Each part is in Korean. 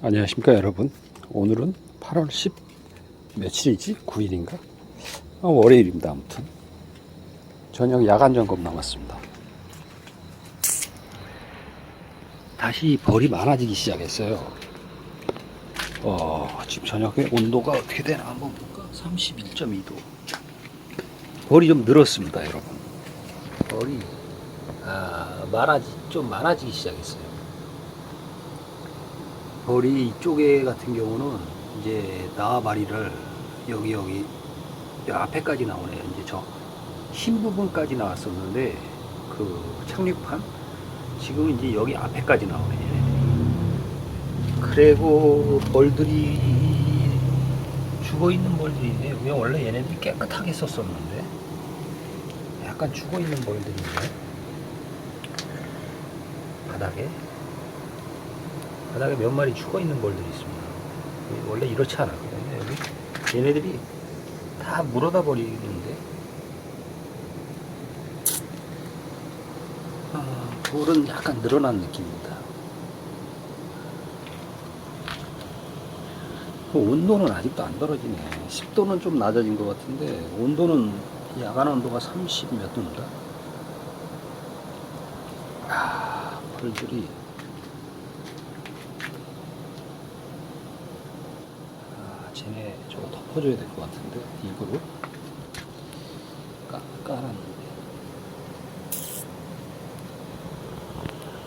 안녕하십니까 여러분. 오늘은 8월 10 며칠이지? 9일인가? 아, 월요일입니다 아무튼. 저녁 야간 점검 남았습니다. 다시 벌이 많아지기 시작했어요. 어, 지금 저녁에 온도가 어떻게 되나 한번 볼까? 31.2도. 벌이 좀 늘었습니다 여러분. 벌이 아, 많아지, 좀 많아지기 시작했어요 벌이 이쪽에 같은 경우는 이제 나와바리를 여기 여기 이 앞에까지 나오네 이제 저 흰 부분까지 나왔었는데 그 착륙판? 지금 이제 여기 앞에까지 나오네 그리고 벌들이 죽어 있는 벌들이네 왜 원래 얘네들이 깨끗하게 썼었는데 약간 죽어 있는 벌들이네 바닥에 바닥에 몇 마리 죽어 있는 벌들이 있습니다. 원래 이렇지 않았거든요. 여기 얘네들이 다 물어다 버리는데 아, 벌은 약간 늘어난 느낌입니다. 그 온도는 아직도 안 떨어지네. 10도는 좀 낮아진 것 같은데 온도는 야간 온도가 30 몇 도인가? 아, 벌들이 아, 쟤네 저거 덮어줘야 될 것 같은데 까, 깔았는데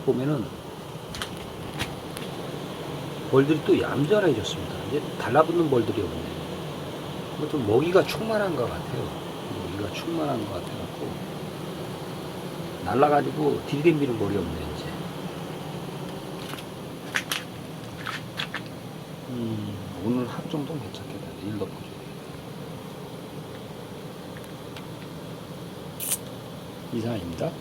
보면은 벌들이 또 얌전해졌습니다. 이제 달라붙는 벌들이 없네. 뭐좀 먹이가 충만한 것 같아요. 먹이가 충만한 것 같아갖고 날라가지고 들이댐비는 벌이 없네 이제. 음, 오늘 하루 정도는 괜찮겠다. 일 덮어줘야 이상입니다.